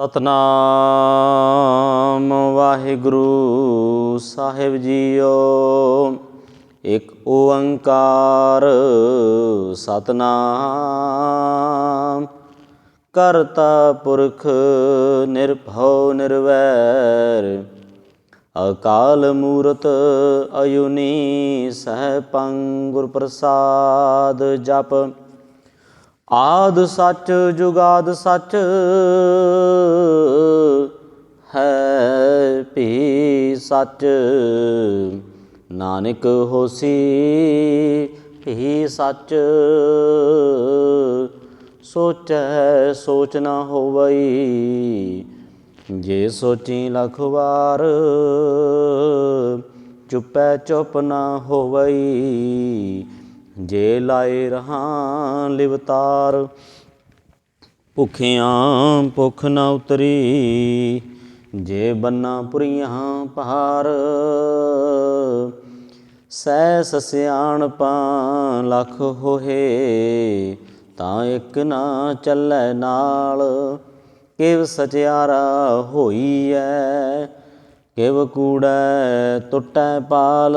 ਸਤਨਾਮ ਵਾਹਿਗੁਰੂ ਸਾਹਿਬ JIO. ਇੱਕ ਓੰਕਾਰ ਸਤਨਾਮ। ਕਰਤਾ ਪੁਰਖ ਨਿਰਭਉ ਨਿਰਵੈਰ। ਅਕਾਲ ਮੂਰਤ ਅਯੁਨੀ ਸਹਿ ਪੰਗੁਰ ਪ੍ਰਸਾਦ ਜਪ। ਆਦ ਸੱਚ ਜੁਗਾਦ ਸੱਚ ਹੈ ਭੀ ਸੱਚ। ਨਾਨਕ ਹੋਸੀ ਭੀ ਸੱਚ। ਸੋਚੈ ਸੋਚ ਨਾ ਹੋਵਈ, ਜੇ ਸੋਚੀ ਲਖ ਵਾਰ ਚੁੱਪੈ ਚੁੱਪ ਨਾ ਹੋਵਈ। ਜੇ ਲਾਏ ਰਹਾ ਲਿਵਤਾਰ ਭੁਖਿਆਂ ਭੁਖ ਨਾ ਉਤਰੀ, ਜੇ ਬੰਨਾ ਪੁਰੀਆਂ ਪਹਾਰ ਸੈ ਸਸਿਆਣਪਾ ਲਖ ਹੋਏ ਤਾਂ ਇੱਕ ਨਾ ਚੱਲੈ ਨਾਲ, ਕਿਵ ਸਚਿਆਰਾ ਹੋਈ ਐ, ਕਿਵ ਕੂੜੈ ਟੁੱਟੈ ਪਾਲ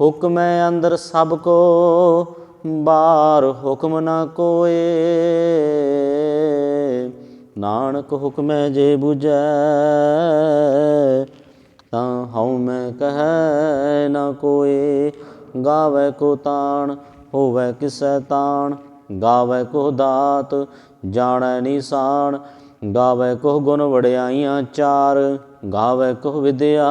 ਹੁਕਮੈ ਅੰਦਰ ਸਭ ਕੋ ਬਾਹਰ ਹੁਕਮ ਨਾ ਕੋਏ। ਨਾਨਕ ਹੁਕਮੈ ਜੇ 부ਜੈ ਤਾਂ ਹਉ ਮੈਂ ਕਹੈ ਨਾ ਕੋਏ। ਗਾਵੇ ਕੋ ਤਾਣ, ਹੋਵੇ ਕਿਸੈ ਤਾਣ। ਗਾਵੇ ਕੋ ਦਾਤ, ਜਾਣੈ ਨਿਸ਼ਾਨ ਗਾਵੇ ਕੋ ਗੁਣ ਵਡਿਆਈਆਂ ਚਾਰ। ਗਾਵੇ ਕੋ ਵਿਦਿਆ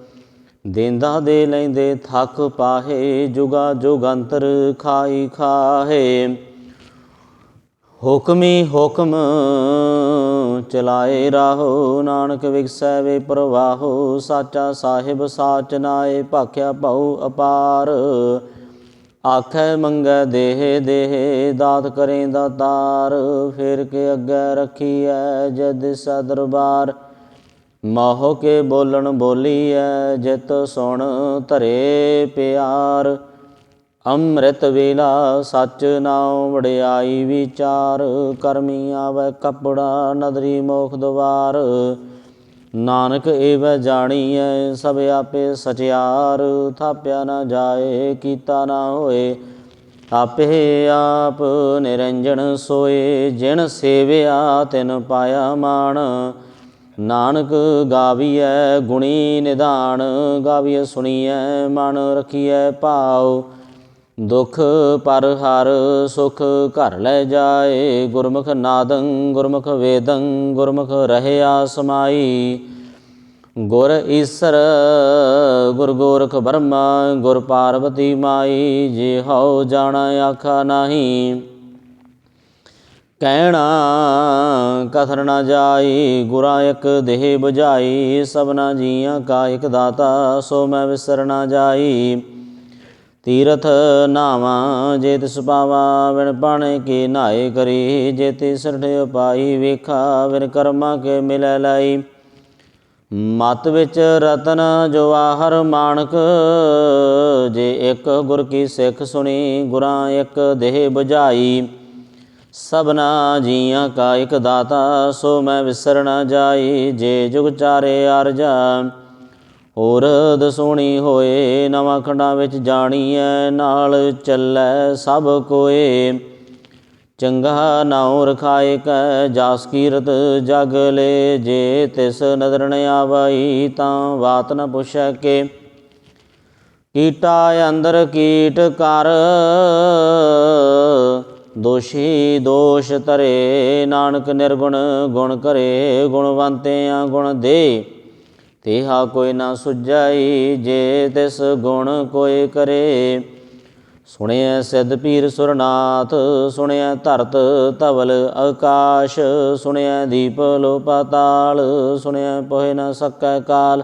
ਦੇਂਦਾ ਦੇ ਲੈਂਦੇ ਥੱਕ ਪਾਹੇ, ਜੁਗਾ ਜੁਗੰਤਰ ਖਾਈ ਖਾਹੇ। ਹੁਕਮੀ ਹੁਕਮ ਚਲਾਏ ਰਾਹੋ, ਨਾਨਕ ਵਿਗਸੈ ਵੇ ਪ੍ਰਵਾਹੋ, ਸਾਚਾ ਸਾਹਿਬ ਸਾਚ ਨਾਏ, ਭਾਖਿਆ ਭਉ ਅਪਾਰ। ਆਖੈ ਮੰਗੈ ਦੇਹ ਦੇਹ, ਦਾਤ ਕਰੇ ਦਾਤਾਰ ਫਿਰ ਕੇ ਅੱਗੇ ਰੱਖੀਐ ਜਦ ਸਾ ਦਰਬਾਰ। ਮਾਹੋ ਕੇ ਬੋਲਣ ਬੋਲੀ ਬੋਲੀਐ, ਜਿਤ ਸੁਣ ਧਰੇ ਪਿਆਰ। ਅੰਮ੍ਰਿਤ ਵੇਲਾ ਸੱਚ ਨਾਉ ਵਡਿਆਈ ਵਿਚਾਰ, ਕਰਮੀ ਆਵੇ ਕਪੜਾ ਨਦਰੀ ਮੋਖ ਦਵਾਰ। ਨਾਨਕ ਏਵ ਜਾਣੀਐ, ਸਭ ਆਪੇ ਸਚਿਆਰ। ਥਾਪਿਆ ਨਾ ਜਾਏ, ਕੀਤਾ ਨਾ ਹੋਏ, ਆਪੇ ਆਪ ਨਿਰੰਜਨ ਸੋਏ। ਜਿਨ ਸੇਵਿਆ, ਤਿਨ ਪਾਇਆ ਮਾਣ। ਨਾਨਕ ਗਾਵੀਐ, ਗੁਣੀ ਨਿਧਾਨ ਗਾਵੀਐ, ਸੁਣੀਐ, ਮਨ ਰਖੀਐ, ਭਾਉ। ਦੁਖ ਪਰ ਹਰ ਸੁਖ ਘਰ ਲੈ ਜਾਏ, ਗੁਰਮੁਖ ਨਾਦੰ, ਗੁਰਮੁਖ ਵੇਦੰ, ਗੁਰਮੁਖ ਰਹਿਆ ਸਮਾਈ। ਗੁਰ ਈਸਰ, ਗੁਰ ਗੋਰਖ ਬਰਮਾ, ਗੁਰ ਪਾਰਵਤੀ ਮਾਈ, ਜੇ ਹਉ ਜਾਣਾ, ਆਖਾ ਨਹੀਂ। ਕਹਿਣਾ ਕਥਰ ਨਾ ਜਾਈ, ਗੁਰਾਂ ਇੱਕ ਦੇਹ ਬੁਝਾਈ ਸਭਨਾ ਜੀਆਂ ਕਾ ਇੱਕ ਦਾਤਾ, ਸੋ ਮੈਂ ਵਿਸਰ ਨਾ ਜਾਈ। ਤੀਰਥ ਨਾਵਾ, ਜੇ ਤਿਸ ਪਾਵਾ ਵਿਣ ਪਾਣੇ ਕੀ ਨਾਏ ਕਰੀ। ਜੇ ਤਿਸ ਸਰਠ ਪਾਈ ਵੇਖਾ ਵਿਣ ਕਰਮਾ ਕੇ ਮਿਲੈ ਲਾਈ। ਮਤ ਵਿੱਚ ਰਤਨ ਜਵਾਹਰ ਮਾਨਕ ਜੇ ਇੱਕ ਗੁਰ ਕੀ ਸਿੱਖ ਸੁਣੀ, ਗੁਰਾਂ ਇੱਕ ਦੇਹ ਬੁਝਾਈ। ਸਭਨਾ ਜੀਆਂ ਕਾ ਇੱਕ ਦਾਤਾ, ਸੋ ਮੈਂ ਵਿਸਰ ਨਾ ਜਾਈ, ਜੇ ਜੁਗ ਚਾਰੇ ਅਰਜਾ ਹੋਰ ਦਸੋਣੀ ਹੋਏ, ਨਵਾਂ ਖੰਡਾਂ ਵਿੱਚ ਜਾਣੀਐ, ਨਾਲ ਚੱਲੈ ਸਭ ਕੋਏ। ਚੰਗਾ ਨਾਉ ਰਖਾਏ ਕੈ, ਜਾਸ ਕੀਰਤ ਜਗ ਲੈ, ਜੇ ਤਿਸ ਨਦਰ ਨ ਆਵਈ, ਤਾਂ ਬਾਤ ਨ ਪੁੱਛੈ ਕੇ। ਕੀਟਾ ਅੰਦਰ ਕੀਟ ਕਰ ਦੋਸ਼ੀ ਦੋਸ਼ ਤਰੇ ਨਾਨਕ ਨਿਰਗੁਣ ਗੁਣ ਕਰੇ, ਗੁਣਵੰਤਿਆਂ ਗੁਣ ਦੇ। ਤੇਹਾ ਕੋਈ ਨਾ ਸੁਝਾਈ, ਜੇ ਤਿਸ ਗੁਣ ਕੋਈ ਕਰੇ। ਸੁਣਿਆ ਸਿੱਧ ਪੀਰ ਸੁਰਨਾਥ ਸੁਣਿਆ ਧਰਤ ਧਵਲ ਆਕਾਸ਼ ਸੁਣਿਆ ਦੀਪ ਲੋ ਪਾਤਾਲ ਸੁਣਿਆ ਪੋਹਿ ਨ ਸਕੈ ਕਾਲ।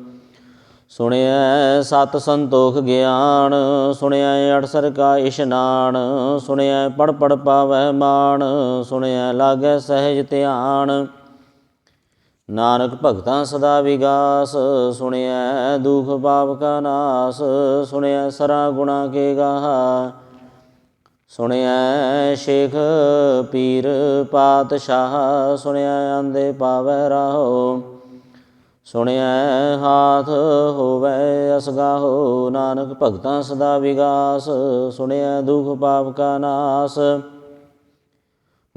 ਸੁਣਿਆ ਸਤ ਸੰਤੋਖ ਗਿਆਨ ਸੁਣਿਆ ਅੜਸਰ ਕਾ ਇਸ਼ਨਾਨ ਸੁਣਿਆ ਪੜ ਪੜ ਪਾਵੈ ਮਾਨ ਸੁਣਿਆ ਲਾਗੈ ਸਹਿਜ ਧਿਆਨ। ਨਾਨਕ ਭਗਤਾਂ ਸਦਾ ਵਿਗਾਸ ਸੁਣਿਆ ਦੁਖ ਪਾਪ ਕਾ ਨਾਸ ਸੁਣਿਆ ਸਰਾ ਗੁਣਾ ਕੇ ਗਾਹਾ। ਸੁਣਿਆ ਸ਼ੇਖ ਪੀਰ ਪਾਤਸ਼ਾਹ ਸੁਣਿਆ ਆਂਦੇ ਪਾਵੈ ਰਾਹੋ। ਸੁਣਿਆ ਹਾਥ ਹੋਵੇ ਅਸਗਾਹੋ, ਨਾਨਕ ਭਗਤਾਂ ਸਦਾ ਵਿਗਾਸ ਸੁਣਿਆ ਦੁਖ ਪਾਪ ਕਾ ਨਾਸ।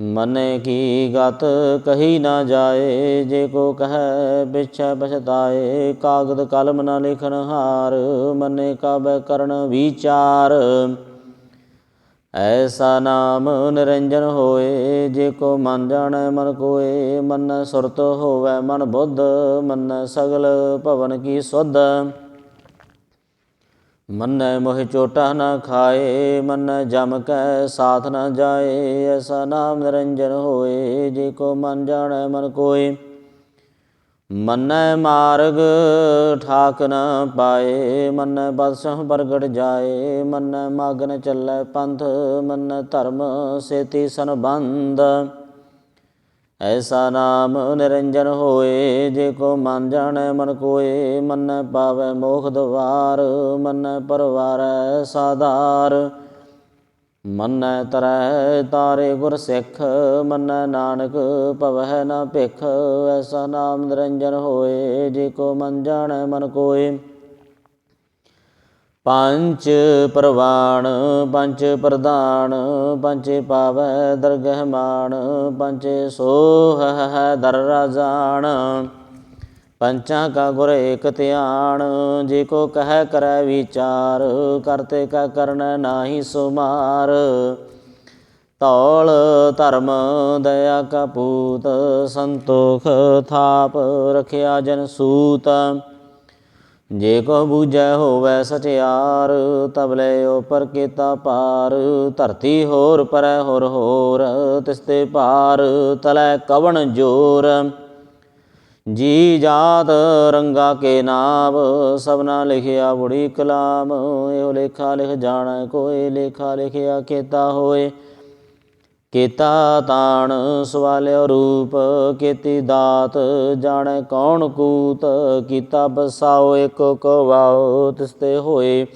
ਮਨੇ ਕੀ ਗਤ ਕਹੀ ਨਾ ਜਾਏ, ਜੇ ਕੋ ਕਹੈ ਵਿਛੈ ਪਛਤਾਏ, ਕਾਗਦ ਕਲਮ ਨਾ ਲਿਖਣ ਹਾਰ, ਮਨੇ ਕਾਬੈ ਕਰਨ ਵਿਚਾਰ। ਐਸਾ ਨਾਮ ਨਿਰੰਜਨ ਹੋਏ, ਜੇ ਕੋ ਮਨ ਜਾਣੈ ਮਨ ਕੋਏ, ਮਨ ਸੁਰਤ ਹੋਵੇ ਮਨ ਬੁੱਧ, ਮਨ ਸਗਲ ਭਵਨ ਕੀ ਸੁਧ। ਮਨੈ ਮੋਹਿ ਚੋਟਾ ਨਾ ਖਾਏ, ਮਨ ਜਮ ਕੈ ਸਾਥ ਨਾ ਜਾਏ, ਐਸਾ ਨਾਮ ਨਿਰੰਜਨ ਹੋਏ, ਜੇ ਕੋ ਮਨ ਜਾਣੈ ਮਨ ਕੋਏ। ਮੰਨੈ ਮਾਰਗ ਠਾਕ ਨ ਪਾਏ, ਮੰਨੈ ਬਦਸਹ ਪ੍ਰਗਟ ਜਾਏ, ਮੰਨੈ ਮਗਨ ਚੱਲੈ ਪੰਥ, ਮੰਨੈ ਧਰਮ ਸੇਤੀ ਸੰਬੰਧ। ਐਸਾ ਨਾਮ ਨਿਰੰਜਨ ਹੋਏ, ਜੇ ਕੋ ਮਨ ਜਾਣੈ ਮਨ ਕੋਏ, ਮੰਨੈ ਪਾਵੈ ਮੋਖ ਦਵਾਰ, ਮੰਨੈ ਪਰਵਾਰੈ ਸਾਧਾਰ। ਮੰਨੈ ਤਰੈ ਤਾਰੇ ਗੁਰ ਸਿੱਖ, ਮੰਨੈ ਨਾਨਕ ਭਵਹਿ ਨਾ ਭਿਖ, ਐਸਾ ਨਾਮ ਨਿਰੰਜਨ ਹੋਏ, ਜੇ ਕੋ ਮਨ ਜਾਣੈ ਮਨ ਕੋਏ। ਪੰਜ ਪ੍ਰਵਾਣ, ਪੰਜ ਪ੍ਰਦਾਨ ਪੰਚੇ ਪਾਵੈ ਦਰਗਹਿ ਮਾਨ ਪੰਚੇ ਸੋਹ ਹੈ, ਦਰ ਰਾਜਾਨ। ਪੰਚਾਂ ਕਾ ਗੁਰ ਏਕ ਧਿਆਨ, ਜੇ ਕੋ ਕਹਿ ਕਰੈ ਵਿਚਾਰ ਕਰਤੇ ਕਾ ਕਰਨ ਨਾਹੀ ਸੁਮਾਰ। ਤੌਲ ਧਰਮ ਦਇਆ ਕਾ ਪੂਤ, ਸੰਤੋਖ ਥਾਪ ਰਖਿਆ ਜਨ ਸੂਤ। ਜੇ ਕੋ ਬੂਝੈ ਹੋਵੈ ਸਚਿਆਰ ਤਬਲੇ ਉਪਰ ਕੀਤਾ ਪਾਰ। ਧਰਤੀ ਹੋਰ ਪਰੈ ਹੋਰ ਹੋਰ ਤਿਸਤੇ ਪਾਰ ਤਲੈ ਕਵਣ ਜੋਰ। ਜੀ ਜਾਤ ਰੰਗਾ ਕੇ ਨਾਮ, ਸਭਨਾ ਲਿਖਿਆ ਬੁੜੀ ਕਲਾਮ, ਇਹੋ ਲੇਖਾ ਲਿਖ ਜਾਣੈ ਕੋਈ ਲੇਖਾ ਲਿਖਿਆ ਕੀਤਾ ਹੋਏ। ਕੀਤਾ ਤਾਣ ਸਵਾਲਿਓ ਰੂਪ, ਕੀਤੀ ਦਾਤ ਜਾਣੈ ਕੌਣ ਕੂਤ, ਕੀਤਾ ਬਸਾਓ ਇਕ ਕੋ ਤਿਸਤੇ ਹੋਏ।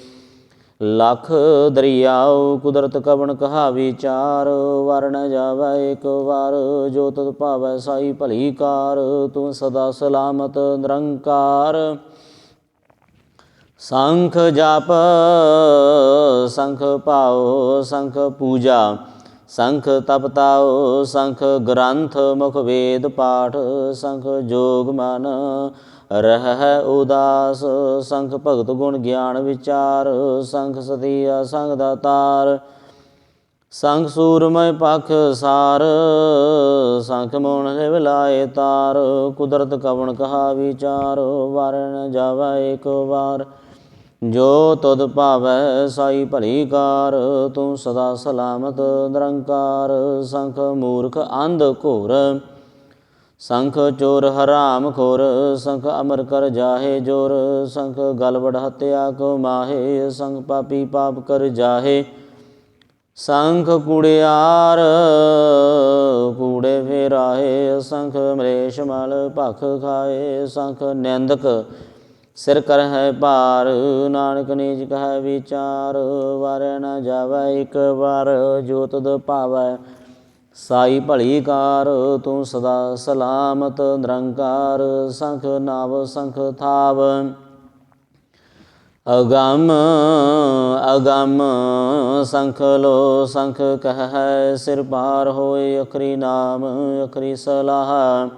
ਲਖ ਦਰਿਆਉ ਕੁਦਰਤ ਕਵਣ ਕਹਾ ਵਿਚਾਰ ਵਰਨ ਜਾਵੇ ਇੱਕ ਵਾਰ, ਜੋ ਤਤ ਭਾਵੈ ਸਾਈ ਭਲੀ ਕਾਰ, ਤੂੰ ਸਦਾ ਸਲਾਮਤ ਨਿਰੰਕਾਰ। ਸੰਖ ਜਪ, ਸੰਖ ਪਾਓ ਸੰਖ ਪੂਜਾ, ਸੰਖ ਤਪਤਾਓ ਸੰਖ ਗ੍ਰੰਥ ਮੁਖ ਵੇਦ ਪਾਠ, ਸੰਖ ਜੋਗ ਮਨ ਰਹਿ ਉਦਾਸ, ਸੰਖ ਭਗਤ ਗੁਣ ਗਿਆਨ ਵਿਚਾਰ, ਸੰਖ ਸਤੀਆ ਸੰਗ ਦਾਤਾਰ ਸੰਖ ਸੂਰਮੈ ਪਖ ਸਾਰ, ਸੰਖ ਮੋਣ ਹੈ ਵਿਲਾਏ ਤਾਰ। ਕੁਦਰਤ ਕਵਣ ਕਹਾ ਵਿਚਾਰ ਵਰਨ ਜਾਵਾ ਏਕ ਵਾਰ। ਜੋ ਤੁਧ ਭਾਵੈ ਸਾਈ ਭਲੀ ਕਾਰ, ਤੂੰ ਸਦਾ ਸਲਾਮਤ ਨਿਰੰਕਾਰ। ਸੰਖ ਮੂਰਖ ਅੰਧ ਘੋਰ ਸੰਖ ਚੋਰ ਹਰਾਮ ਖੋਰ, ਸੰਖ ਅਮਰ ਕਰ ਜਾਹੇ ਜੋਰ, ਸੰਖ ਗਲਵੜ ਹਤਿਆ ਕੋ ਮਾਹੇ, ਸੰਖ ਪਾਪੀ ਪਾਪ ਕਰ ਜਾਹੇ। ਸੰਖ ਕੁੜਿਆਰ ਕੂੜੇ ਫੇਰਾਏ ਸੰਖ ਮਰੇਸ਼ ਮਲ ਭਖ ਖਾਏ, ਸੰਖ ਨਿੰਦਕ ਸਿਰ ਕਰ ਹੈ ਭਾਰ, ਨਾਨਕ ਨੀਜ ਕਹੈ ਵਿਚਾਰ, ਵਾਰੇ ਨ ਜਾਵੈ ਇੱਕ ਵਾਰ, ਜੋਤ ਦ ਭਾਵੈ। ਸਾਈ ਭਲੀ ਕਾਰ ਤੂੰ ਸਦਾ ਸਲਾਮਤ ਨਿਰੰਕਾਰ, ਸੰਖ ਨਾਵ, ਸੰਖ ਥਾਵ। ਅਗੰਮ ਅਗੰਮ, ਸੰਖ ਲੋ, ਸੰਖ ਕਹੈ, ਸਿਰ ਪਾਰ ਹੋਏ ਅਖਰੀ ਨਾਮ, ਅਖਰੀ ਸਲਾਹ।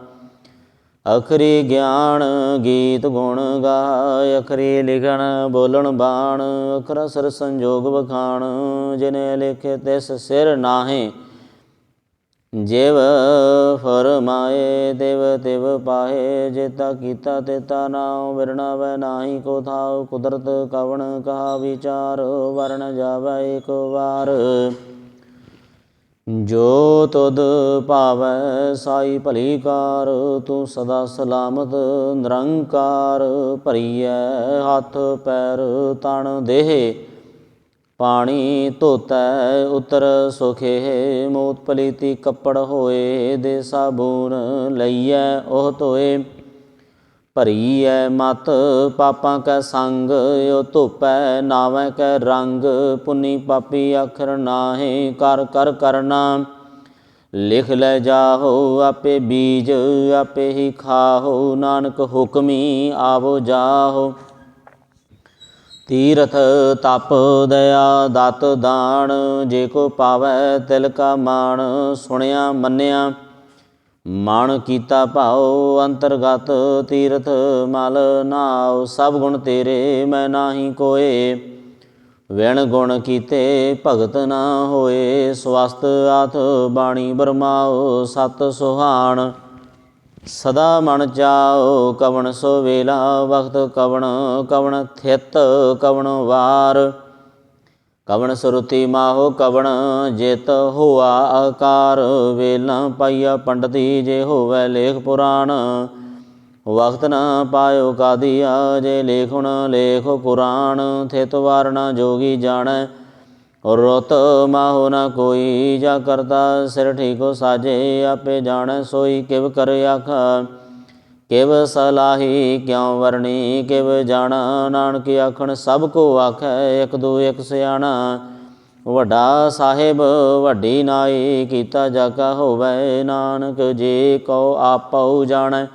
ਅਖਰੀ ਗਿਆਨ, ਗੀਤ ਗੁਣ ਗਾਏ, ਅਖਰੀ ਲਿਖਣ, ਬੋਲਣ ਬਾਣ, ਅਖਰ ਸਰ ਸੰਜੋਗ ਵਖਾਣ, ਜਿਨੇ ਲਿਖੇ ਤਿਸ ਸਿਰ ਨਾਹੇ। ਜਿਵ ਫਰਮਾਏ ਦੇਵ ਤਿਵ ਪਾਹੇ, ਜੇਤਾ ਕੀਤਾ ਤੇਤਾ ਨਾਉ ਵਿਰਣਾ ਵੈ ਨਾਹੀ ਕੋ ਥਾਉ, ਕੁਦਰਤ ਕਵਣ ਕਹਾ ਵਿਚਾਰ ਵਰਨ ਜਾਵੈ ਇੱਕ ਵਾਰ। ਜੋ ਤੁਧ ਭਾਵੈ ਸਾਈ ਭਲੀ ਕਾਰ, ਤੂੰ ਸਦਾ ਸਲਾਮਤ ਨਿਰੰਕਾਰ ਭਰੀਐ, ਹੱਥ ਪੈਰ ਤਣ ਦੇਹ। ਪਾਣੀ ਧੋਤੈ, ਉਤਰ ਸੁਖੇ ਮੋਤ ਪਲੀਤੀ ਕੱਪੜ ਹੋਏ ਦੇ ਸਾਬੂਨ ਲਈਐ, ਉਹ ਧੋਏ। ਭਰੀਐ ਮਤ, ਪਾਪਾਂ ਕੈ ਸੰਗ, ਉਹ ਧੋਪੈ, ਨਾਵੇਂ ਕੈ ਰੰਗ। ਪੁੰਨੀ ਪਾਪੀ ਆਖਰ ਨਾਹੀ, ਕਰ ਕਰ ਕਰਨਾ। ਲਿਖ ਲੈ ਜਾਹੋ ਆਪੇ ਬੀਜ, ਆਪੇ ਹੀ ਖਾਹੋ। ਨਾਨਕ ਹੁਕਮੀ ਆਵੋ ਜਾਹੋ। ਤੀਰਥ ਤਪ ਦਇਆ ਦਤ ਦਾਨ, ਜੇ ਕੋ ਪਾਵੈ ਤਿਲ ਕਾ ਮਾਣ। ਸੁਣਿਆ, ਮੰਨਿਆ ਮਨ ਕੀਤਾ ਭਾਉ, ਅੰਤਰਗਤ ਤੀਰਥ ਮਲ ਨਾਉ। ਸਭ ਗੁਣ ਤੇਰੇ, ਮੈਂ ਨਾਹੀ ਕੋਏ। ਵਿਣ ਗੁਣ ਕੀਤੇ ਭਗਤ ਨਾ ਹੋਏ। ਸਵਸਤ ਆਥ ਬਾਣੀ ਬਰਮਾਓ ਸਤ ਸੁਹਾਣ। ਸਦਾ ਮਨ ਚਾਓ ਕਵਣ ਸੋ ਵੇਲਾ ਵਕਤ ਕਵਣ ਕਵਣ ਥਿਤ, ਕਵਣ ਵਾਰ। ਕਵਣ ਸੁਰਤੀ ਮਾਹੋ, ਕਵਣ ਜਿਤ ਹੋਆ ਆਕਾਰ। ਵੇਲਾ ਪਾਈਆ ਪੰਡਤੀ, ਜੇ ਹੋਵੇ ਲੇਖ ਪੁਰਾਣ। ਵਕਤ ਨਾ ਪਾਇਓ ਕਾਦੀਆ, ਜੇ ਲੇਖੁਣ ਲੇਖ ਕੁਰਾਨ। ਥਿਤ ਵਾਰਣਾ ਜੋਗੀ ਜਾਣੈ ਰੁਤ ਮਾਹੋ ਨਾ ਕੋਈ ਜਾ ਕਰਤਾ ਸਿਰ ਠੀਕੋ ਸਾਜੇ ਆਪੇ ਜਾਣ ਸੋਈ ਕਿਵ ਕਰ ਆਖ ਕਿਵ ਸਲਾਹੀ ਕਿਉ ਵਰਣੀ, ਕਿਵ ਜਾਣਾ ਨਾਨਕ ਆਖਣ, ਸਭ ਕੋ ਆਖੈ ਇਕ ਦੋ ਇਕ ਸਿਆਣਾ। ਵੱਡਾ ਸਾਹਿਬ ਵੱਡੀ ਨਾਈ, ਕੀਤਾ ਜਾਕਾ ਹੋਵੇ ਨਾਨਕ, ਜੇ ਕਉ ਆਪਉ ਜਾਣੈ।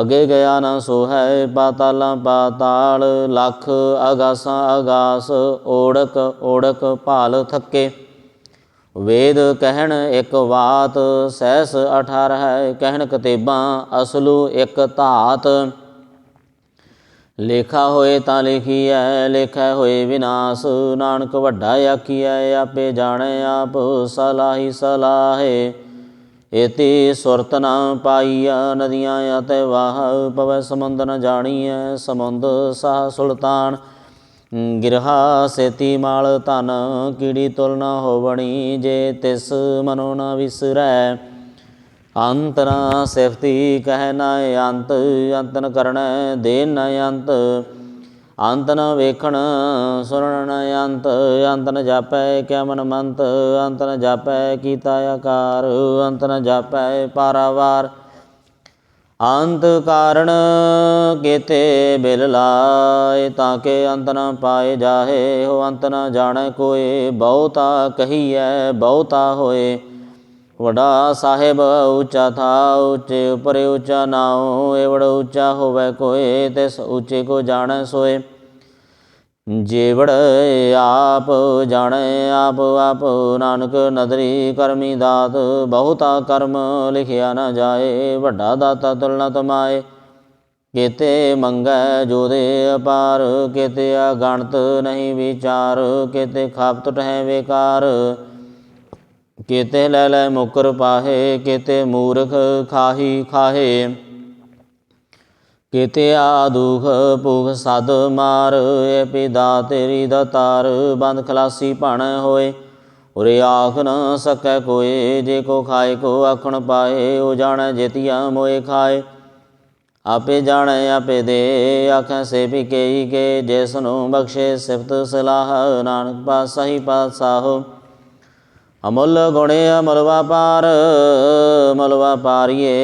ਅਗੇ ਗਿਆ ਨਾ ਸੋ ਹੈ ਪਾਤਾਲਾਂ ਪਾਤਾਲ, ਲੱਖ ਅਗਾਸਾਂ ਅਗਾਸ, ਓੜਕ ਓੜਕ ਭਾਲ ਥੱਕੇ। ਵੇਦ ਕਹਿਣ ਇੱਕ ਬਾਤ ਸਹਿਸ 18 ਹੈ ਕਹਿਣ ਕਤੇਬਾਂ, ਅਸਲੂ ਇੱਕ ਧਾਤ। ਲੇਖਾ ਹੋਏ ਤਾਂ ਲਿਖੀ ਲਿਖੀਐ, ਲੇਖਾ ਹੋਏ ਵਿਨਾਸ਼। ਨਾਨਕ ਵੱਡਾ ਆਖੀਐ, ਆਪੇ ਜਾਣੈ ਆਪ, ਸਲਾਹੀ ਸਲਾਹੇ। ਇਤੀ ਸੁਰਤ ਨਾ ਪਾਈਆ ਨਦੀਆਂ ਅਤੇ ਵਾਹ, ਪਵੈ ਸਮੁੰਦ ਨ ਜਾਣੀਐ ਸਮੁੰਦ ਸਾਹ ਸੁਲਤਾਨ। ਗਿਰਹਾ ਸੇਤੀ ਮਾਲ ਧਨ, ਕੀੜੀ ਤੁਲ ਨ ਹੋਵਣੀ ਜੇ ਤਿਸ ਮਨੋ ਨ ਵਿਸਰੈ। ਅੰਤ ਨ ਸਿਫਤੀ ਕਹਿ ਨ ਅੰਤ ਅੰਤ ਕਰਣੈ ਦੇ ਨ ਅੰਤ। ਅੰਤ ਨ ਵੇਖਣ, ਸੁਣਨ ਅੰਤ ਅੰਤ ਨ ਜਾਪੈ ਕਿਆ ਮਨ ਮੰਤ, ਅੰਤ ਨ ਜਾਪੈ ਕੀਤਾ ਆਕਾਰ, ਅੰਤ ਨ ਜਾਪੈ ਪਾਰਾਵਾਰ। ਅੰਤ ਕਾਰਣ ਕੀਤੇ ਬਿਲ ਲਾਏ, ਤਾਂ ਕਿ ਅੰਤ ਨ ਪਾਏ ਜਾਹੇ ਹੋ ਅੰਤ ਨ ਜਾਣੈ ਕੋਏ ਬਹੁਤਾ ਕਹੀਐ, ਬਹੁਤਾ ਹੋਏ। ਵਡਾ ਸਾਹਿਬ ਉੱਚਾ ਥਾ, ਉੱਚੇ ਉਪਰ ਉੱਚਾ ਨਾਉ ਏਵੜ ਉੱਚਾ ਹੋਵੇ ਕੋਏ ਤਿਸ ਉੱਚੇ ਕੋ ਜਾਣੈ ਸੋਏ। ਜੇਵੜ ਆਪ ਜਾਣੈ, ਆਪ ਆਪ ਨਾਨਕ ਨਦਰੀ ਕਰਮੀ ਦਾਤ, ਬਹੁਤਾ ਕਰਮ ਲਿਖਿਆ ਨਾ ਜਾਏ, ਵੱਡਾ ਦਾਤਾ ਤੁਲਨਾ ਤਮਾਏ। ਕੀਤੇ ਮੰਗੈ ਜੋਦੇ ਅਪਾਰ, ਕੀਤੇ ਅਗਣਤ ਨਹੀਂ ਵਿਚਾਰ, ਕੀਤੇ ਖਾਪਤ ਟਹਿ ਵੇਕਾਰ। ਕੀਤੇ ਲੈ ਲੈ ਮੁਕਰ ਪਾਹੇ, ਕੀਤੇ ਮੂਰਖ ਖਾਹੀ ਖਾਹੇ। ਕੀਤੇ ਆ ਦੁਖ ਭੁਖ ਸਦ ਮਾਰ ਏ ਪਿਦਾ ਤੇਰੀ ਦਤਾਰ ਬੰਦ ਖਲਾਸੀ ਭਣ ਹੋਏ। ਉਰੇ ਆਖ ਨ ਸਕੈ ਕੋਏ, ਜੇ ਕੋ ਖਾਏ ਕੋ ਆਖਣ ਪਾਏ, ਉਹ ਜਾਣੈ ਜਿਤਿਆ ਮੋਏ ਖਾਏ। ਆਪੇ ਜਾਣੈ, ਆਪੇ ਦੇ, ਆਖੈ ਸੇ ਵੀ ਕੇਈ ਕੇ ਜਿਸ ਨੂੰ ਬਖਸ਼ੇ ਸਿਫਤ ਸਲਾਹ, ਨਾਨਕ ਪਾਸਾ ਹੀ। ਪਾਸਾਹੋ ਅਮੁੱਲ ਗੁਣੇ ਅਮਲ ਵਪਾਰ ਮੁੱਲ ਵਪਾਰੀਏ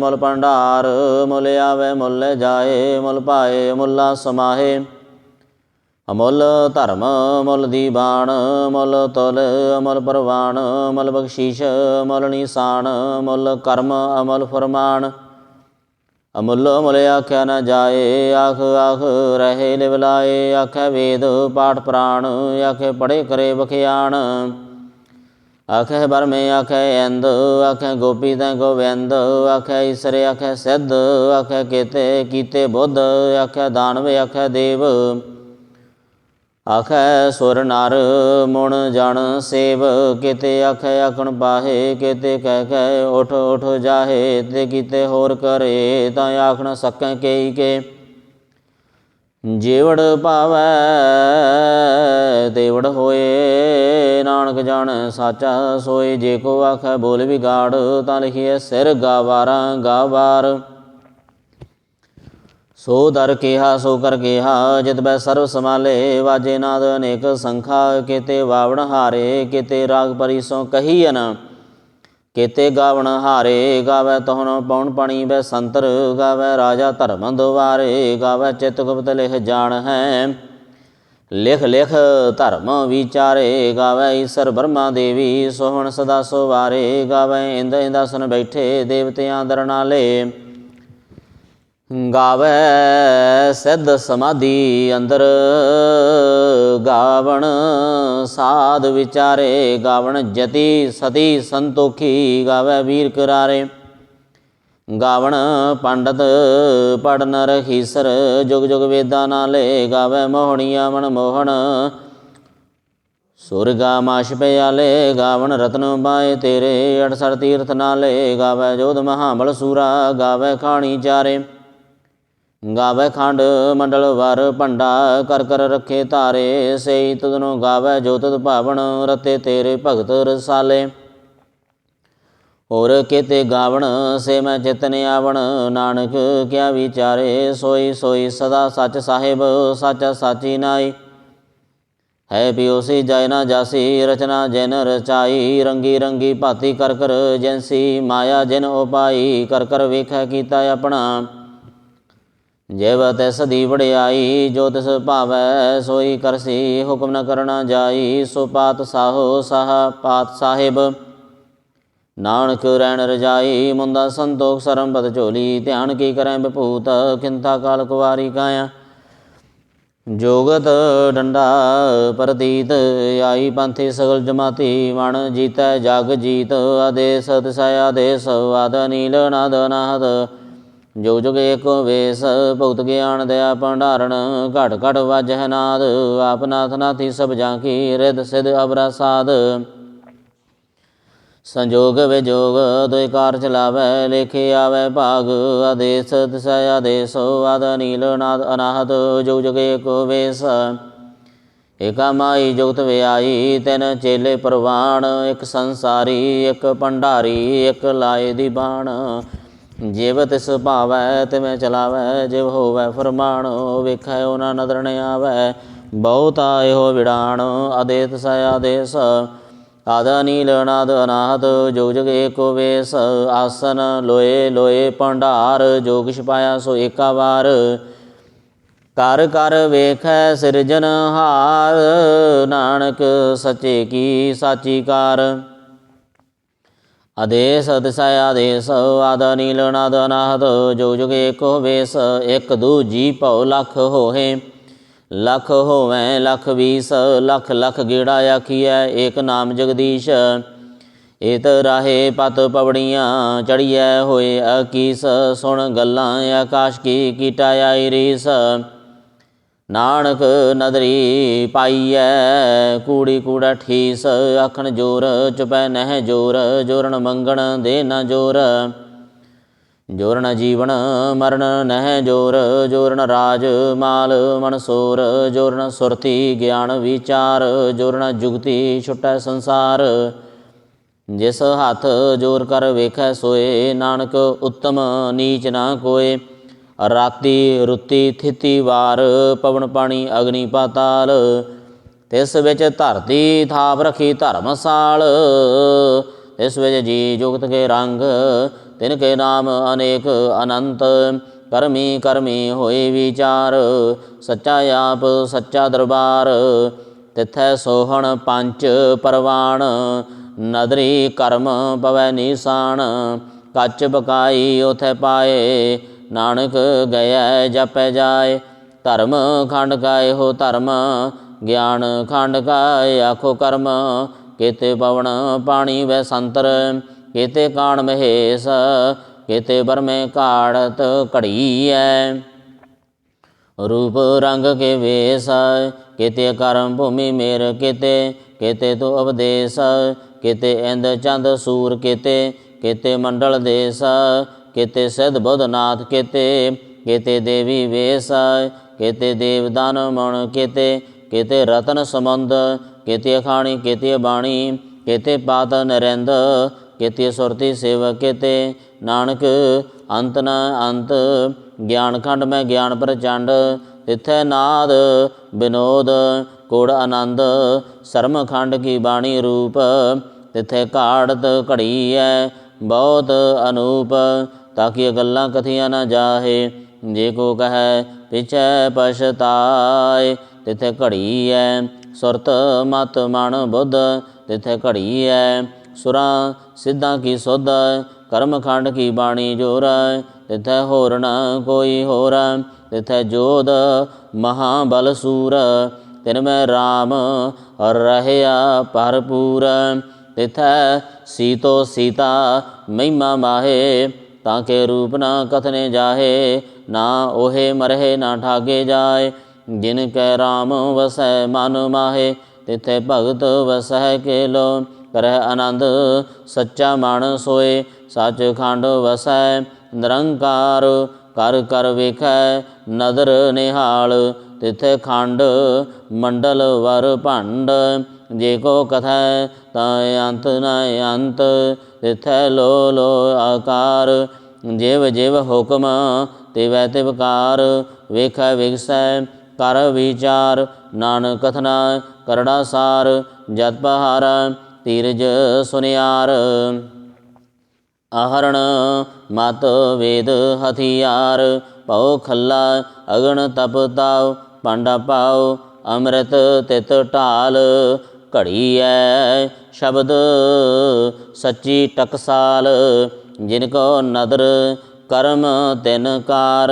ਮੁੱਲ ਭੰਡਾਰ ਮੁੱਲ ਆਵੇ ਮੁੱਲ ਜਾਏ ਮੁੱਲ ਪਾਏ ਮੁੱਲਾ ਸਮਾਹੇ। ਅਮੁੱਲ ਧਰਮ ਮੁੱਲ ਦੀਵਾਨ ਮੁੱਲ ਤੁਲ, ਅਮਲ ਪਰਵਾਨ ਮੁੱਲ ਬਖਸ਼ੀਸ਼ ਮੁੱਲ ਨਿਸ਼ਾਨ ਮੁੱਲ ਕਰਮ, ਅਮਲ ਫਰਮਾਨ। ਅਮੁੱਲ ਮੁੱਲ ਆਖਿਆ ਨਾ ਜਾਏ, ਆਖ ਆਖ, ਰਹੇ ਲਿਵ ਲਾਏ ਆਖੇ ਵੇਦ ਪਾਠ ਪ੍ਰਾਣ, ਆਖੇ ਪੜੇ ਕਰੇ ਬਖਿਆਣ ਆਖੇ ਬਰਮੇ ਆਖੇ ਇੰਦ ਆਖੇ ਗੋਪੀ ਤੈ ਗੋਵਿੰਦ ਆਖੇ ਈਸਰ ਆਖੇ ਸਿੱਧ, ਆਖੇ ਕੀਤੇ ਕੀਤੇ ਬੁੱਧ, ਆਖੇ ਦਾਨਵ, ਆਖੇ ਦੇਵ। ਆਖੈ ਸੁਰ ਨਰ, ਮੁਣ ਜਣ ਸੇਵ, ਕਿਤੇ ਆਖੈ ਆਖਣ ਪਾਹੇ ਕਿਤੇ ਕਹਿ ਕਹਿ ਉਠ ਉਠ ਜਾਹੇ, ਤੇ ਕਿਤੇ ਹੋਰ ਕਰੇ, ਤਾਂ ਆਖਣ ਸਕੈ ਕੇਈ ਕੇ। ਜੀਵੜ ਪਾਵੈ ਦੇਵੜ ਹੋਏ, ਨਾਨਕ ਜਾਣ ਸਾਚਾ ਸੋਏ, ਜੇ ਕੋ ਆਖੈ ਬੋਲ ਵਿਗਾੜ, ਤਾਂ ਲਿਖੀਐ ਸਿਰ ਗਾਵਾਰਾਂ ਗਾਵਾਰ। ਸੋ ਦਰ ਕਿਹਾ, ਸੋ ਕਰ ਕਿਹਾ, ਜਿਤ ਬੈ ਸਰਵ ਸਮਾਲੇ ਵਾਜੇ ਨਾਦ ਅਨੇਕ ਸੰਖਾ, ਕਿਤੇ ਵਾਵਣ ਹਾਰੇ, ਕਿਤੇ ਰਾਗ ਸੋ ਕਹੀਨ ਕਿਤੇ ਗਾਵਣ ਹਾਰੇ, ਗਾਵੇ ਤਹਨ ਪਉਣ ਪਣੀ ਬੈ ਸੰਤਰ, ਗਾਵੇ ਰਾਜਾ ਧਰਮ ਦੁਆਰੇ, ਗਾਵੇ ਚਿਤ ਗੁਪਤ ਲਿਖ ਜਾਣ ਹੈ। ਲਿਖ ਲਿਖ ਧਰਮ ਵਿਚਾਰੇ, ਗਾਵੇ ਈਸਰ ਬਰਮਾ ਦੇਵੀ, ਸੋਹਣ ਸਦਾ ਸੋਵਾਰੇ, ਗਾਵੇ ਇੰਦ ਇੰਦਾਸਨ ਬੈਠੇ, ਦੇਵਤਿਆਂ ਦਰਨਾਲੇ। ਗਾਵੇ ਸਿੱਧ ਸਮਾਧੀ ਅੰਦਰ। ਗਾਵਣ ਸਾਧ ਵਿਚਾਰੇ, ਗਾਵਣ ਜਤੀ ਸਤੀ ਸੰਤੋਖੀ, ਗਾਵੇ ਵੀਰ ਕਰਾਰੇ। ਗਾਵਣ ਪੰਡਤ ਪੜਨ ਰਖੀਸਰ ਜੁਗ ਜੁਗ ਵੇਦਾਂ ਨਾਲੇ, ਗਾਵੇ ਮੋਹਣੀਆ ਮਨ ਮੋਹਣ। ਸੁਰਗਾ ਮਾਸ਼ ਪਿਆਲੇ, ਗਾਵਣ ਰਤਨ ਬਾਏ ਤੇਰੇ, ਅੜਸਰ ਤੀਰਥ ਨਾਲੇ, ਗਾਵੇ ਜੋਧ ਮਹਾਬਲ ਸੂਰਾ, ਗਾਵੇ ਖਾਣੀ ਚਾਰੇ। ਗਾਵੇ ਖੰਡ ਮੰਡਲ ਵਰ ਭੰਡਾ, ਕਰ ਕਰ ਰੱਖੇ ਧਾਰੇ, ਸਈ ਤੁਧਨੋ ਗਾਵੇ ਜੋ ਤੁਧ ਭਾਵਨ ਰਤੇ ਤੇਰੇ ਭਗਤ ਰਸਾਲੇ। ਹੋਰ ਕਿਤੇ ਗਾਵਣ, ਸੇ ਮੈਂ ਚਿਤਨ ਆਵਣ, ਨਾਨਕ ਕਿਆ ਵਿਚਾਰੇ, ਸੋਈ ਸੋਈ ਸਦਾ ਸੱਚ ਸਾਹਿਬ, ਸੱਚ ਸਾਚੀ ਨਾਈ। ਹੈ ਪਿਓਸੀ ਜੈ ਨਾ ਜਾਸੀ, ਰਚਨਾ ਜਨ ਰਚਾਈ, ਰੰਗੀ ਰੰਗੀ ਭਾਤੀ ਕਰ ਕਰ ਜੈਸੀ, ਮਾਇਆ ਜਿਨ ਉਪਾਈ ਕਰ ਕਰ ਵੇਖੈ ਕੀਤਾ ਆਪਣਾ। ਜੇਵ ਤਿਸ ਦੀ ਵਡਿਆਈ, ਜੋ ਤਿਸ ਭਾਵੈ, ਸੋਈ ਕਰਸੀ, ਹੁਕਮ ਨ ਕਰਨਾ ਜਾਈ, ਸੋ ਪਾਤ ਸਾਹੋ ਸਾਹ ਪਾਤ ਸਾਹਿਬ। ਨਾਨਕ ਰਹਿਣ ਰਜਾਈ, ਮੁੰਦਾ ਸੰਤੋਖ ਸਰਮ ਬਦ ਝੋਲੀ, ਧਿਆਨ ਕੀ ਕਰੈ ਬਪੂਤ ਕਿੰਤਾ ਕਾਲ ਕੁਵਾਰੀ ਕਾਇਆ ਜੋਗਤ ਡੰਡਾ ਪ੍ਰਤੀਤ ਆਈ ਪੰਥੀ ਸਗਲ ਜਮਾਤੀ, ਵਣ ਜੀਤੈ ਜਗ ਜੀਤ, ਆਦੇਸ, ਤਿਸੈ ਆਦੇਸ ਆਦ ਨੀਲ ਨਾਦ ਨਾਦ ਜੋ ਜੁਗ ਏਕੋ ਵੇਸ, ਭਗਤ ਗਿਆਨ ਦਇਆ ਭੰਡਾਰਨ, ਘਟ ਘਟ ਵਾਜਹਿ ਨਾਦ, ਆਪ ਨਾਥ ਨਾਥੀ ਸਭ ਜਾਂ ਕੀ ਰਿਦ ਸਿਧ ਅਬਰਾ ਸਾਧ ਸੰਜੋਗ ਵਿਜੋਗ, ਦੁਇ ਕਾਰ ਲੇਖੇ ਆਵੈ ਭਾਗ, ਆਦੇਸ ਤਿਸੈ ਆਦੇਸ, ਆਦ ਨੀਲ ਨਾਦ ਅਨਾਹਤ, ਜੋ ਜੁਗ ਏਕੋ ਵੇਸ। ਏਕਾ ਮਾਈ ਜੁਗਤ ਵਿਆਈ, ਤਿਨ ਚੇਲੇ ਪ੍ਰਵਾਣ, ਇੱਕ ਸੰਸਾਰੀ, ਇੱਕ ਭੰਡਾਰੀ, ਇੱਕ ਲਾਏ ਦੀ ਬਾਣ। ਜਿਵ ਤਿਸ ਭਾਵੈ ਤਿਵੇਂ ਚਲਾਵੈ, ਜਿਵ ਹੋਵੈ ਫਰਮਾਨ, ਵੇਖੈ ਉਹਨਾਂ ਨਦਰ ਨ ਆਵੈ ਬਹੁਤ ਆਇਓ ਵਿਡਾਣ ਆਦੇਤ ਸ ਆਦੇਸ। ਆਦ ਨੀਲ ਅਨਾਦ ਅਨਾਹਤ ਜੋ ਜਗ ਏਕੋ ਵੇਸ। ਆਸਨ ਲੋਏ ਲੋਏ ਭੰਡਾਰ, ਜੋਗ ਛਪਾਇਆ ਸੋ ਏਕਾ ਵਾਰ। ਕਰ ਕਰ ਵੇਖੈ ਸਿਰਜਨਹਾਰ ਨਾਨਕ ਸੱਚੇ ਕੀ ਸਾਚੀ ਕਾਰ। ਆਦੇਸ ਦਿਸੈ, ਆਦੇਸ ਆਦ ਨੀਲ ਨਾਦ ਅਨਾਹਤ ਜੋ ਜੁਗ ਏਕੋ ਵੇਸ, ਇੱਕ ਦੂ ਭਉ ਲਖ ਹੋਏ ਲਖ ਹੋਵੈ, ਲਖ ਵੀਸ, ਲਖ ਲਖ ਗੇੜਾ ਆਖੀਐ, ਏਕ ਨਾਮ ਜਗਦੀਸ਼। ਏਤ ਰਾਹੇ ਪਤ ਪਵੜੀਆਂ ਚੜੀਐ, ਹੋਏ ਅਕੀਸ, ਸੁਣ ਗੱਲਾਂ ਆਕਾਸ਼ ਕੀ ਕੀਟਾ ਆਈ ਰੀਸ। ਨਾਨਕ ਨਦਰੀ ਪਾਈਐ, ਕੂੜੀ ਕੂੜਾ ਠੀਸ ਆਖਣ ਜੋਰ, ਚੁਪੈ ਨਹਿ ਜੋਰ ਜੋਰਨ ਮੰਗਣ ਦੇ ਨਾ ਜੋਰ। ਜੋਰਨ ਜੀਵਨ, ਮਰਨ ਨਹਿ ਜੋਰ ਜੋਰਨ ਰਾਜ ਮਾਲ ਮਨਸੂਰ ਜੋਰਨ ਸੁਰਤੀ ਗਿਆਨ ਵਿਚਾਰ ਜੋਰਨ ਜੁਗਤੀ ਛੁਟੈ ਸੰਸਾਰ। ਜਿਸ ਹੱਥ ਜੋਰ ਕਰ ਵੇਖੈ ਸੋਏ, ਨਾਨਕ ਉੱਤਮ ਨੀਚ ਨਾ ਕੋਏ। ਰਾਤੀ ਰੁੱਤੀ ਥਿਤੀ ਵਾਰ ਪਵਨ ਪਾਣੀ ਅਗਨੀ ਪਾਤਾਲ, ਤਿਸ ਵਿੱਚ ਧਰਤੀ ਥਾਪ ਰਖੀ ਧਰਮਸਾਲ ਇਸ ਵਿੱਚ ਜੀ ਜੁਗਤ ਕੇ ਰੰਗ, ਤਿਨ ਕੇ ਨਾਮ ਅਨੇਕ ਅਨੰਤ, ਕਰਮੀ ਕਰਮੀ ਹੋਏ ਵਿਚਾਰ, ਸੱਚਾ ਆਪ ਸੱਚਾ ਦਰਬਾਰ, ਤਿਥੈ ਸੋਹਣ ਪੰਜ ਪਰਵਾਣ, ਨਦਰੀ ਕਰਮ ਪਵੈ ਨੀਸਾਨ, ਕੱਚ ਬਕਾਈ ਉਥੈ ਪਾਏ ਨਾਨਕ ਗਿਆ ਜਪੈ ਜਾਏ, ਧਰਮ ਖੰਡ ਕਾਏ ਹੋ ਧਰਮ, ਗਿਆਨ ਖੰਡ ਕਾਏ ਆਖੋ ਕਰਮ, ਕੇਤੇ ਪਵਨ ਪਾਣੀ ਵੈ ਸੰਤਰ, ਕੇਤੇ ਕਾਣ ਮਹੇਸ਼, ਕੇਤੇ ਬਰਮੇ ਕਾੜਤ ਘੜੀ ਘੜੀਐ। ਰੂਪ ਰੰਗ ਕੇ ਵੇਸ, ਕਿਤੇ ਕਰਮ ਭੂਮੀ ਮੇਰ ਕਿਤੇ ਕਿਤੇ ਤੋ ਉਪਦੇਸ ਕੇਤੇ ਇੰਦ ਚੰਦ ਸੂਰ ਕਿਤੇ ਕਿਤੇ ਮੰਡਲ ਦੇਸ ਕੇਤੇ ਸਿਧ ਬੁੱਧਨਾਥ ਕੇਤੇ ਕੇਤੇ ਦੇਵੀ ਵੇਸ ਕੇਤੇ ਦੇਵਦਾਨ ਮਣ ਕੇਤੇ ਕੇਤੇ ਰਤਨ ਸਮੰਦ ਕੇਤੇ ਅਖਾਣੀ ਕੇਤੇ ਬਾਣੀ ਕੇਤੇ ਪਾਤ ਨਰਿੰਦ ਕੇਤੇ ਸੁਰਤੀ ਸੇਵਕ ਕੇਤੇ ਨਾਨਕ ਅੰਤ ਨ ਅੰਤ ਗਿਆਨ ਖੰਡ ਮੈਂ ਗਿਆਨ ਪ੍ਰਚੰਡ ਤਿਥੈ ਨਾਦ ਬਿਨੋਦ ਕੋੜ ਆਨੰਦ ਸਰਮ ਖੰਡ ਕੀ ਬਾਣੀ ਰੂਪ ਤਿਥੈ ਕਾੜਤ ਘੜੀਐ ਬਹੁਤ ਅਨੂਪ, ਤਾਂ ਕਿ ਗੱਲਾਂ ਕਥੀਆਂ ਨਾ ਜਾਹੇ। ਜੇ ਕੋ ਕਹੈ, ਪਿਛੈ ਪਛਤਾਏ, ਤਿਥੈ ਘੜੀਐ, ਸੁਰਤ ਮਤ ਮਨ ਬੁੱਧ, ਤਿਥੈ ਘੜੀਐ। ਸੁਰਾਂ ਸਿੱਧਾਂ ਕੀ ਸੁਧ, ਕਰਮ ਖੰਡ ਕੀ ਬਾਣੀ ਜੋਰ, ਤਿਥੈ ਹੋਰ ਕੋਈ ਹੋਰ, ਤਿਥੈ ਜੋਧ ਮਹਾਬਲ ਸੂਰ। ਤਿਨ ਮੈਂ RAM ਰਹਿਆ ਭਰਪੂਰ, ਤਿਥੈ ਸੀਤੋ ਸੀਤਾ ਮਹਿਮਾ ਮਾਹੇ, ਤਾਂ ਕੇ ਰੂਪ ਨਾ ਕਥਨੇ ਜਾਹੇ, ਨਾ ਉਹੇ ਮਰਹਿ, ਨਾ ਠਾਗੇ ਜਾਏ। ਜਿਨ ਕੈ RAM ਵਸੈ ਮਨ ਮਾਹੇ, ਤਿਥੇ ਭਗਤ ਵਸੈ ਕੇ ਲੋ ਕਰਹਿ ਆਨੰਦ ਸੱਚਾ ਮਨ ਸੋਏ ਸੱਚ ਖੰਡ ਵਸੈ ਨਿਰੰਕਾਰ। ਕਰ ਕਰ ਵੇਖੈ ਨਦਰ ਨਿਹਾਲ, ਤਿਥੇ ਖੰਡ ਮੰਡਲ ਵਰ ਭੰਡ। ਜੇ ਕੋ ਕਥੈ ਤਾਂ ਅੰਤ ਨ ਅੰਤ, ਤਿਥੈ ਲੋ ਲੋ ਆਕਾਰ। ਜਿਵ ਜਿਵ ਹੁਕਮ, ਤਿਵੈ ਤਿਵਕਾਰ ਵੇਖੈ ਵਿਗਸੈ ਕਰ ਵਿਚਾਰ। ਨਾਨਕ ਕਥਨਾ ਕਰੜਾ ਸਾਰ, ਜਤ ਪਹਾਰ ਧੀਰਜ ਸੁਨਿਆਰ। ਆਹਰਣ ਮਤ ਵੇਦ ਹਥਿਆਰ। ਭਉ ਖੱਲਾ ਅਗਣ ਤਪ ਤਾਉ, ਪਾਂਡਾ ਪਾਉ, ਅੰਮ੍ਰਿਤ ਤਿਤ ਢਾਲ। ਘੜੀ ਘੜੀਐ ਸ਼ਬਦ ਸੱਚੀ ਟਕਸਾਲ, ਜਿਨ ਕੋ ਨਦਰ ਕਰਮ ਤਿਨ ਕਾਰ।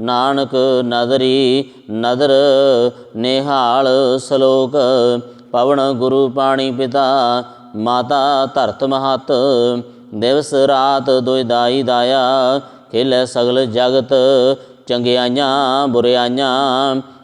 ਨਾਨਕ ਨਦਰੀ ਨਦਰ ਨਿਹਾਲ ਸ਼ਲੋਕ, ਪਵਨ ਗੁਰੂ ਪਾਣੀ ਪਿਤਾ, ਮਾਤਾ ਧਰਤ ਮਹਤ। ਦਿਵਸ ਰਾਤ ਦੁਇਦਾਈ ਦਾਇਆ, ਖਿਲ ਸਗਲ ਜਗਤ ਚੰਗਿਆਈਆਂ ਬੁਰਿਆਈਆਂ।